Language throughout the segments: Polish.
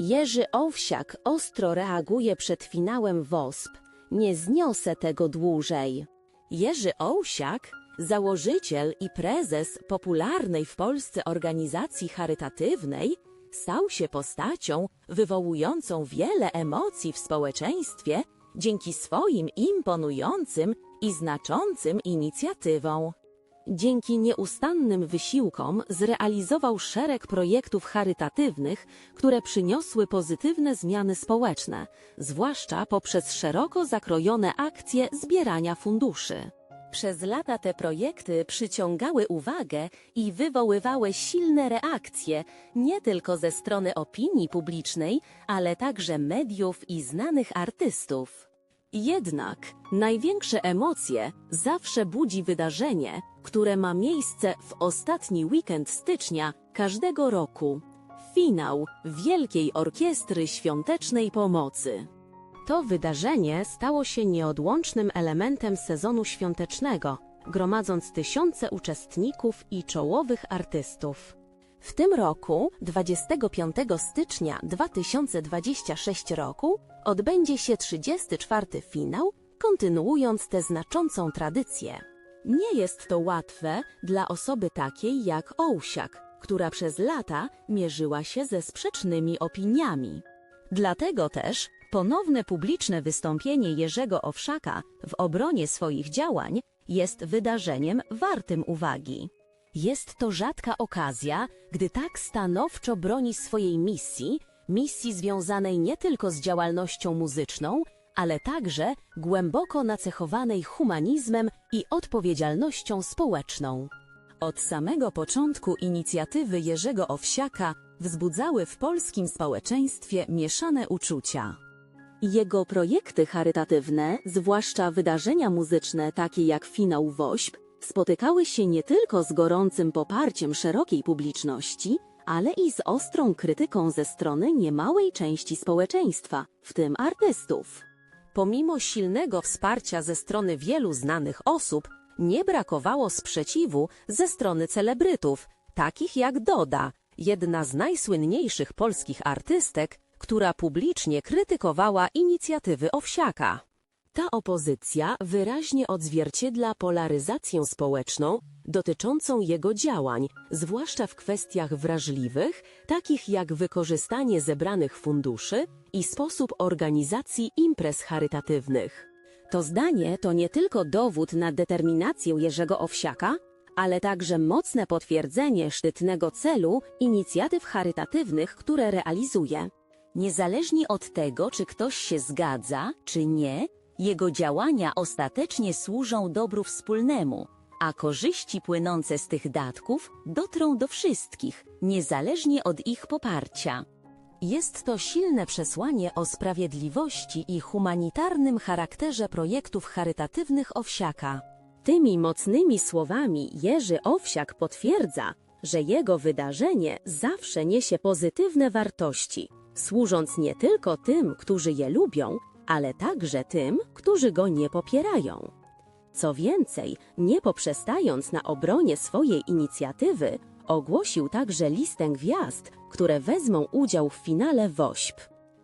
Jerzy Owsiak ostro reaguje przed finałem WOSP. Nie zniosę tego dłużej. Jerzy Owsiak, założyciel i prezes popularnej w Polsce organizacji charytatywnej, stał się postacią wywołującą wiele emocji w społeczeństwie dzięki swoim imponującym i znaczącym inicjatywom. Dzięki nieustannym wysiłkom zrealizował szereg projektów charytatywnych, które przyniosły pozytywne zmiany społeczne, zwłaszcza poprzez szeroko zakrojone akcje zbierania funduszy. Przez lata te projekty przyciągały uwagę i wywoływały silne reakcje nie tylko ze strony opinii publicznej, ale także mediów i znanych artystów. Jednak największe emocje zawsze budzi wydarzenie, które ma miejsce w ostatni weekend stycznia każdego roku. Finał Wielkiej Orkiestry Świątecznej Pomocy. To wydarzenie stało się nieodłącznym elementem sezonu świątecznego, gromadząc tysiące uczestników i czołowych artystów. W tym roku, 25 stycznia 2026 roku, odbędzie się 34. finał, kontynuując tę znaczącą tradycję. Nie jest to łatwe dla osoby takiej jak Ołsiak, która przez lata mierzyła się ze sprzecznymi opiniami. Dlatego też ponowne publiczne wystąpienie Jerzego Owszaka w obronie swoich działań jest wydarzeniem wartym uwagi. Jest to rzadka okazja, gdy tak stanowczo broni swojej misji, misji związanej nie tylko z działalnością muzyczną, ale także głęboko nacechowanej humanizmem i odpowiedzialnością społeczną. Od samego początku inicjatywy Jerzego Owsiaka wzbudzały w polskim społeczeństwie mieszane uczucia. Jego projekty charytatywne, zwłaszcza wydarzenia muzyczne takie jak finał WOŚP, spotykały się nie tylko z gorącym poparciem szerokiej publiczności, ale i z ostrą krytyką ze strony niemałej części społeczeństwa, w tym artystów. Pomimo silnego wsparcia ze strony wielu znanych osób, nie brakowało sprzeciwu ze strony celebrytów, takich jak Doda, jedna z najsłynniejszych polskich artystek, która publicznie krytykowała inicjatywy Owsiaka. Ta opozycja wyraźnie odzwierciedla polaryzację społeczną dotyczącą jego działań, zwłaszcza w kwestiach wrażliwych, takich jak wykorzystanie zebranych funduszy i sposób organizacji imprez charytatywnych. To zdanie to nie tylko dowód na determinację Jerzego Owsiaka, ale także mocne potwierdzenie szczytnego celu inicjatyw charytatywnych, które realizuje. Niezależnie od tego, czy ktoś się zgadza, czy nie, jego działania ostatecznie służą dobru wspólnemu, a korzyści płynące z tych datków dotrą do wszystkich, niezależnie od ich poparcia. Jest to silne przesłanie o sprawiedliwości i humanitarnym charakterze projektów charytatywnych Owsiaka. Tymi mocnymi słowami Jerzy Owsiak potwierdza, że jego wydarzenie zawsze niesie pozytywne wartości, służąc nie tylko tym, którzy je lubią, ale także tym, którzy go nie popierają. Co więcej, nie poprzestając na obronie swojej inicjatywy, ogłosił także listę gwiazd, które wezmą udział w finale WOŚP.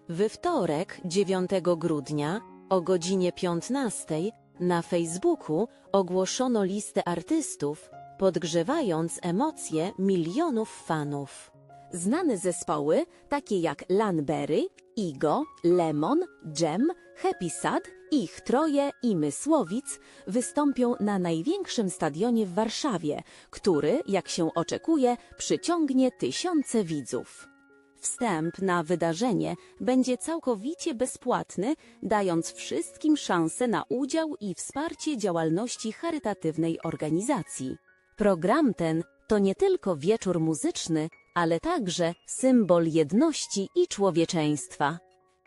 We wtorek, 9 grudnia, o godzinie 15 na Facebooku ogłoszono listę artystów, podgrzewając emocje milionów fanów. Znane zespoły, takie jak Lanberry, Igo, Lemon, Jam, Happy Sad, ich troje i Mysłowic wystąpią na największym stadionie w Warszawie, który, jak się oczekuje, przyciągnie tysiące widzów. Wstęp na wydarzenie będzie całkowicie bezpłatny, dając wszystkim szansę na udział i wsparcie działalności charytatywnej organizacji. Program ten to nie tylko wieczór muzyczny, ale także symbol jedności i człowieczeństwa.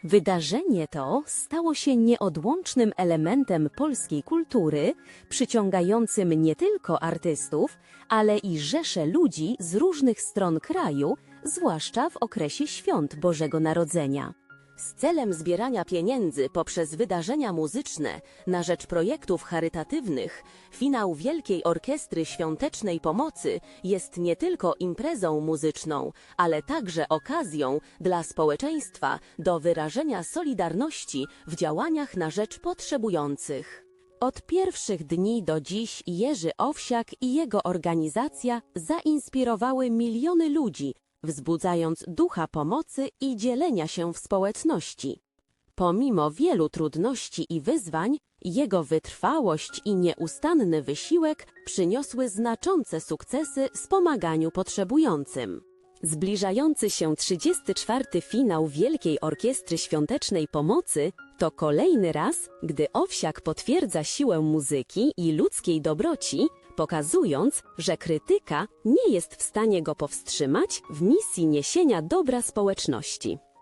Wydarzenie to stało się nieodłącznym elementem polskiej kultury, przyciągającym nie tylko artystów, ale i rzesze ludzi z różnych stron kraju, zwłaszcza w okresie świąt Bożego Narodzenia. Z celem zbierania pieniędzy poprzez wydarzenia muzyczne na rzecz projektów charytatywnych, finał Wielkiej Orkiestry Świątecznej Pomocy jest nie tylko imprezą muzyczną, ale także okazją dla społeczeństwa do wyrażenia solidarności w działaniach na rzecz potrzebujących. Od pierwszych dni do dziś Jerzy Owsiak i jego organizacja zainspirowały miliony ludzi, wzbudzając ducha pomocy i dzielenia się w społeczności. Pomimo wielu trudności i wyzwań, jego wytrwałość i nieustanny wysiłek przyniosły znaczące sukcesy w pomaganiu potrzebującym. Zbliżający się 34. finał Wielkiej Orkiestry Świątecznej Pomocy to kolejny raz, gdy Owsiak potwierdza siłę muzyki i ludzkiej dobroci, pokazując, że krytyka nie jest w stanie go powstrzymać w misji niesienia dobra społeczności.